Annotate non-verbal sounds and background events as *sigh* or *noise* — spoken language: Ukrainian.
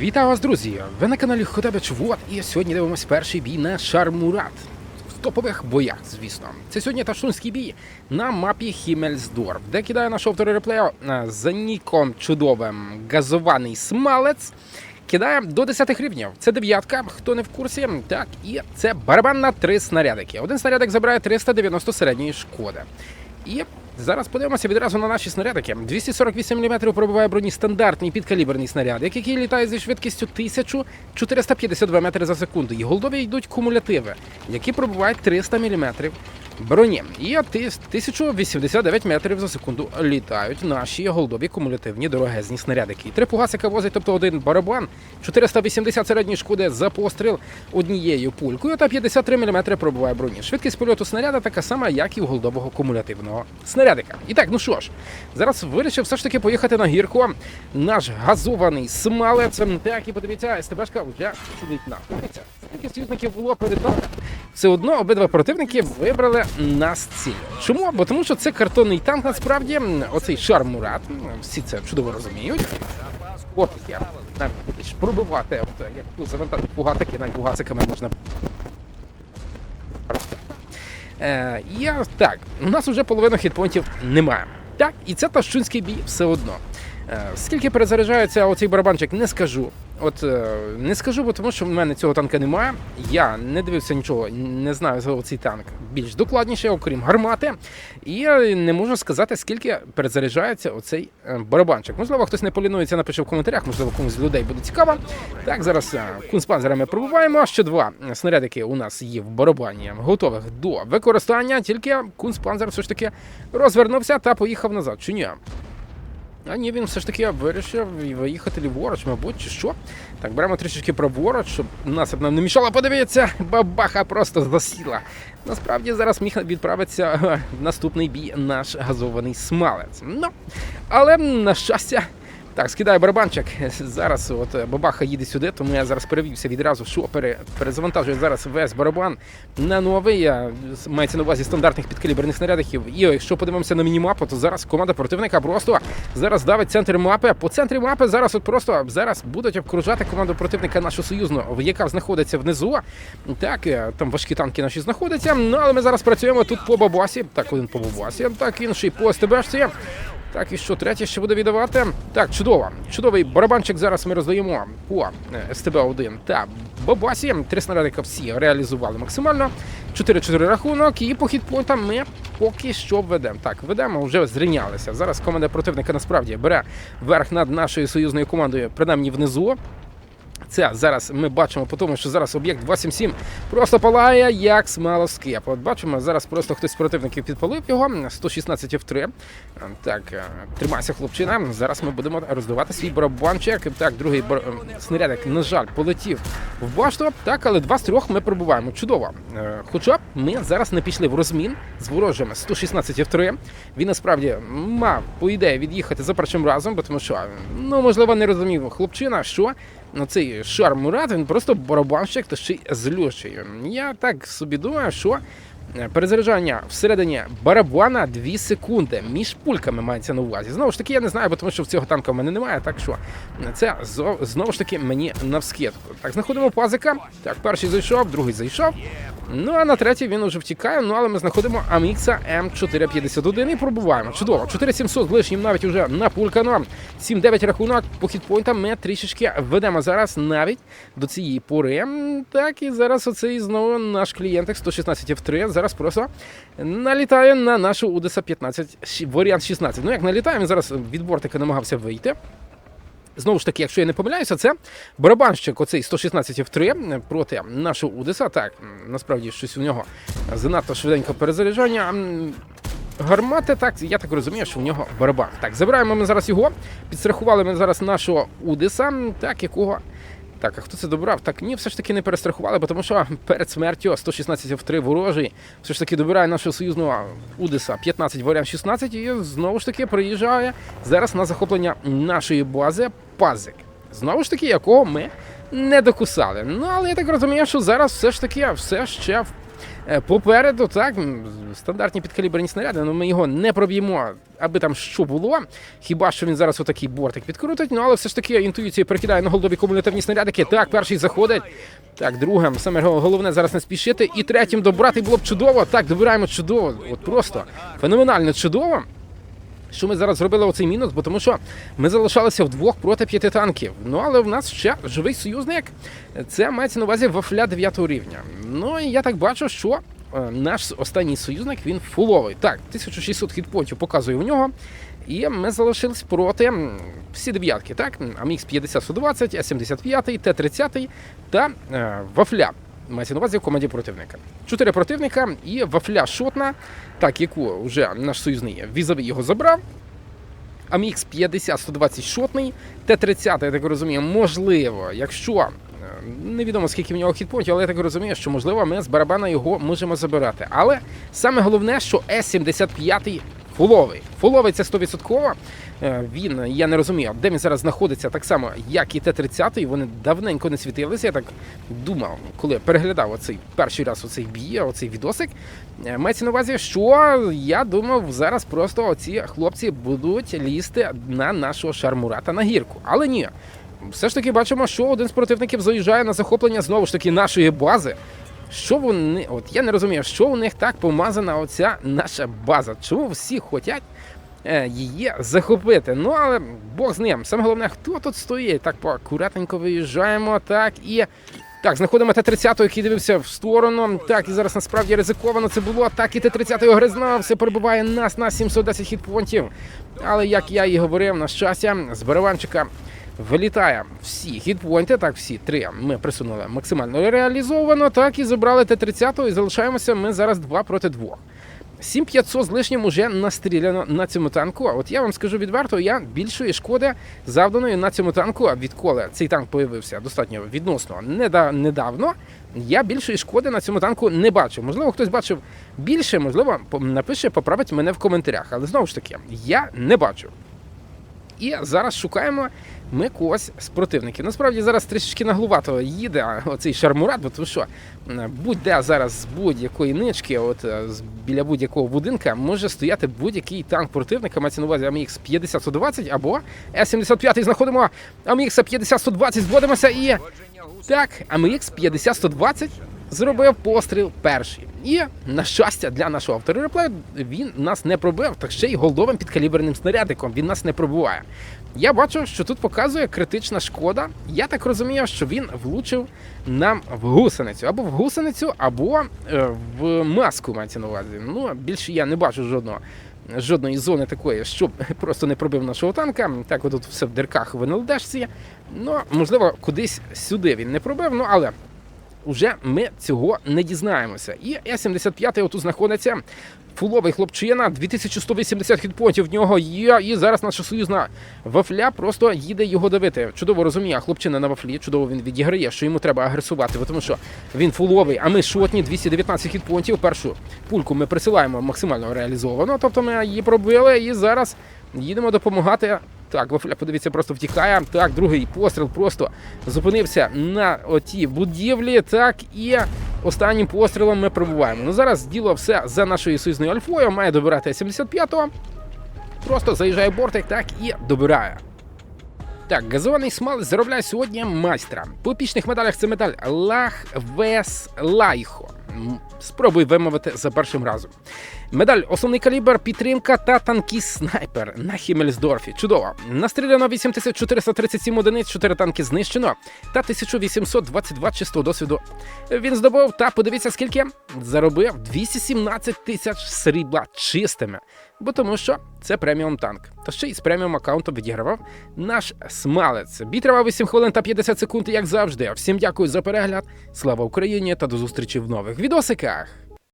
Вітаю вас, друзі! Ви на каналі Хотебич Вот, і сьогодні дивимось перший бій на Шармурат. В топових боях, звісно. Це сьогодні таштунський бій на мапі Хімельсдорф, де кидає наш автор реплею е, за ніком чудовим газований смалець. Кидає до 10 рівнів. Це дев'ятка, хто не в курсі. Так, і це барабан на три снарядики. Один снарядик забирає 390 середньої шкоди. І зараз подивимося відразу на наші снарядики. 248 мм пробиває броні стандартний підкаліберний снаряд, який літає зі швидкістю 1452 метри за секунду. І голдові йдуть кумулятиви, які пробивають 300 мм броні. І 1089 метрів за секунду літають наші голдові кумулятивні дорогезні снарядики. Три пугасика возить, тобто один барабан, 480 середньої шкоди за постріл однією пулькою та 53 мм пробиває броні. Швидкість польоту снаряда така сама, як і у голдового кумулятивного снарядика. І так, ну що ж, зараз вирішив все ж таки поїхати на гірку. Наш газований смалець. Так, і подивіться, СТБшка вже сидить на. Скільки союзників було перед нами? Все одно обидва противники вибрали нас ціль. Чому? Бо тому що це картонний танк, насправді, оцей шар Мурат, всі це чудово розуміють. От я навіть будеш пробивати, от, як тут завантажити пугатики, навіть пугасиками можна. Е, я так, у нас вже половина хітпонтів немає. Так, і це тащунський бій все одно. Е, скільки перезаряджається оцей барабанчик, не скажу. От е, не скажу, бо тому що в мене цього танка немає. Я не дивився нічого, не знаю за цей танк більш докладніше, окрім гармати. І не можу сказати, скільки перезаряджається оцей е, барабанчик. Можливо, хтось не полінується, напише в коментарях, можливо, комусь з людей буде цікаво. Так, зараз е, кунспанзера ми пробуваємо. Ще два снарядики у нас є в барабані, готових до використання. Тільки кунспанзер все ж таки розвернувся та поїхав назад. Чи ні? А ні, він все ж таки вирішив виїхати ліворуч, мабуть, чи що. Так, беремо трішечки праворуч, щоб насип нам не мішало. Подивіться, бабаха просто засіла. Насправді зараз міг відправитися в наступний бій наш газований смалець. Ну, але на щастя. Так, скидаю барабанчик. Зараз от е, бабаха їде сюди, тому я зараз перевівся відразу, що пере, перезавантажую зараз весь барабан на новий. Мається на увазі стандартних підкаліберних снарядиків. І якщо подивимося на мінімапу, то зараз команда противника просто зараз давить центр мапи. По центрі мапи зараз от просто зараз будуть обкружати команду противника нашу союзну, яка знаходиться внизу. Так, е, там важкі танки наші знаходяться. Ну але ми зараз працюємо тут по бабасі. Так, один по бабасі, так інший по СТБшці. Так, і що третє ще буде віддавати? Так, чудово. Чудовий барабанчик зараз ми роздаємо по е, СТБ-1 та Бабасі. Три снарядика всі реалізували максимально. 4-4 рахунок, і по хітпойнтам ми поки що ведемо. Так, ведемо, вже зрівнялися. Зараз команда противника насправді бере верх над нашою союзною командою, принаймні внизу. Це зараз ми бачимо по тому, що зараз об'єкт 277 просто палає як смалоскип. От бачимо, зараз просто хтось з противників підпалив його. 116 F3. Так, е, тримайся, хлопчина. Зараз ми будемо роздавати свій барабанчик. Так, другий бар... е, снарядик, на жаль, полетів в башту. Так, але два з трьох ми пробуваємо. Чудово. Е, Хоча ми зараз не пішли в розмін з ворожими 116 F3. Він насправді мав по ідеї від'їхати за першим разом, бо тому що ну можливо не розумів хлопчина, що цей шар Мурат, він просто барабанщик та ще й з льошею. Я так собі думаю, що е, перезаряджання всередині барабана 2 секунди між пульками мається на увазі. Знову ж таки, я не знаю, бо тому що в цього танка в мене немає, так що це знову ж таки мені навскидку. Так, знаходимо пазика. Так, перший зайшов, другий зайшов. Ну а на третій він уже втікає. Ну але ми знаходимо Амікса М451 і пробуваємо. Чудово, 4700 з лишнім навіть уже напулькано. 7-9 рахунок по хітпойнтам ми трішечки ведемо зараз навіть до цієї пори. Так, і зараз оцей знову наш клієнтик 116 F3 зараз просто налітає на нашу Удеса 15, варіант 16. Ну як налітає, він зараз від бортика намагався вийти. Знову ж таки, якщо я не помиляюся, це барабанщик оцей 116 F3 проти нашого Удеса. Так, насправді щось у нього занадто швиденько перезаряджання. Гармати, так, я так розумію, що в нього барабан. Так, забираємо ми зараз його. Підстрахували ми зараз нашого Удеса, так, якого. Так, а хто це добрав? Так, ні, все ж таки не перестрахували, бо тому що перед смертю 116 F3 ворожий все ж таки добирає нашого союзного Удеса 15 варіант 16 і знову ж таки приїжджає зараз на захоплення нашої бази Пазик. Знову ж таки, якого ми не докусали. Ну, але я так розумію, що зараз все ж таки все ще Е, Попереду, так, стандартні підкаліберні снаряди, але ми його не проб'ємо, аби там що було. Хіба що він зараз отакий бортик підкрутить, ну але все ж таки інтуїцію перекидає на голдові кумулятивні снарядики. Так, перший заходить. Так, другим, саме головне зараз не спішити. І третім добрати було б чудово. Так, добираємо чудово. От просто феноменально чудово. Що ми зараз зробили оцей мінус, бо тому що ми залишалися вдвох проти п'яти танків. Ну але в нас ще живий союзник. Це мається на увазі вафля 9 рівня. Ну і я так бачу, що е, наш останній союзник він фуловий. Так, 1600 хітпонтів показує у нього. І ми залишились проти всі дев'ятки, так? АМХ 50 120, А75, Т-30 та е, вафля. Мається на увазі в команді противника. Чотири противника і вафля шотна, так, яку вже наш союзний візовий його забрав. АМХ 50 120 шотний, Т-30, я так розумію, можливо, якщо е, невідомо скільки в нього хітпонтів, але я так розумію, що можливо ми з барабана його можемо забирати. Але саме головне, що С-75 фуловий. Фуловий це 100%. Е, Він, я не розумію, де він зараз знаходиться, так само, як і Т-30, вони давненько не світилися. Я так думав, коли переглядав оцей перший раз оцей бій, оцей відосик. Е, Мається на увазі, що я думав, зараз просто оці хлопці будуть лізти на нашого шармурата на гірку. Але ні. Все ж таки бачимо, що один з противників заїжджає на захоплення знову ж таки нашої бази. Що вони, от я не розумію, що у них так помазана оця наша база? Чому всі хочуть е, її захопити? Ну але Бог з ним. Саме головне, хто тут стоїть? Так поакуратненько виїжджаємо, так і. Так, знаходимо Т-30, який дивився в сторону. Так, і зараз насправді ризиковано це було. Так, і Т-30 огризнався, перебуває нас на 710 хітпонтів. Але як я і говорив, на щастя, з барабанчика вилітає всі хітпойнти, так, всі три ми присунули максимально реалізовано, так і забрали Т-30 і залишаємося ми зараз 2 проти 2. 7500 з лишнім уже настріляно на цьому танку. А От я вам скажу відверто, я більшої шкоди завданої на цьому танку, відколи цей танк появився достатньо відносно недавно. Я більшої шкоди на цьому танку не бачив. Можливо, хтось бачив більше, можливо, напише, поправить мене в коментарях. Але знову ж таки, я не бачу. І зараз шукаємо ми когось з противників. Насправді зараз трішечки наглувато їде оцей шармурат, бо тому що будь-де зараз з будь-якої нички, от е, з- біля будь-якого будинка, може стояти будь-який танк противника, мається на увазі АМХ 50 120 або С-75 знаходимо АМХ 50 120 зводимося і так, АМХ 50 120 зробив постріл перший. І, на щастя, для нашого автореплею він нас не пробив, так ще й голдовим підкаліберним снарядиком він нас не пробиває. Я бачу, що тут показує критична шкода. Я так розумію, що він влучив нам в гусеницю. Або в гусеницю, або е, в маску мається на увазі. Ну, більше я не бачу жодного. Жодної зони такої, щоб *laughs* просто не пробив нашого танка. Так, отут все в дирках в НЛДшці. Ну, можливо, кудись сюди він не пробив, ну але уже ми цього не дізнаємося. І С-75 отут знаходиться. Фуловий хлопчина, 2180 хітпонтів в нього є, і зараз наша союзна вафля просто їде його давити. Чудово розуміє, хлопчина на вафлі, чудово він відіграє, що йому треба агресувати, тому що він фуловий, а ми шотні, 219 хітпонтів. Першу пульку ми присилаємо максимально реалізовано, тобто ми її пробили і зараз їдемо допомагати. Так, Вафля, подивіться, просто втікає. Так, другий постріл просто зупинився на отій будівлі. Так, і останнім пострілом ми пробуваємо. Ну зараз діло все за нашою союзною альфою. Має добирати 75-го. Просто заїжджає бортик, так і добирає. Так, газований смалець заробляє сьогодні майстра. По епічних медалях це медаль Лах Вес Лайхо. Спробуй вимовити за першим разом. Медаль основний калібр, підтримка та танкіст снайпер на Хімельсдорфі. Чудово. Настріляно 8437 одиниць, 4 танки знищено та 1822 чистого досвіду. Він здобув та подивіться скільки заробив 217 тисяч срібла чистими. Бо тому що це преміум танк. Та ще й з преміум аккаунтом відігравав наш смалець. Бій тривав 8 хвилин та 50 секунд, як завжди. Всім дякую за перегляд. Слава Україні та до зустрічі в нових відосиках.